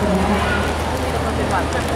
ไป็นหวัดเป็น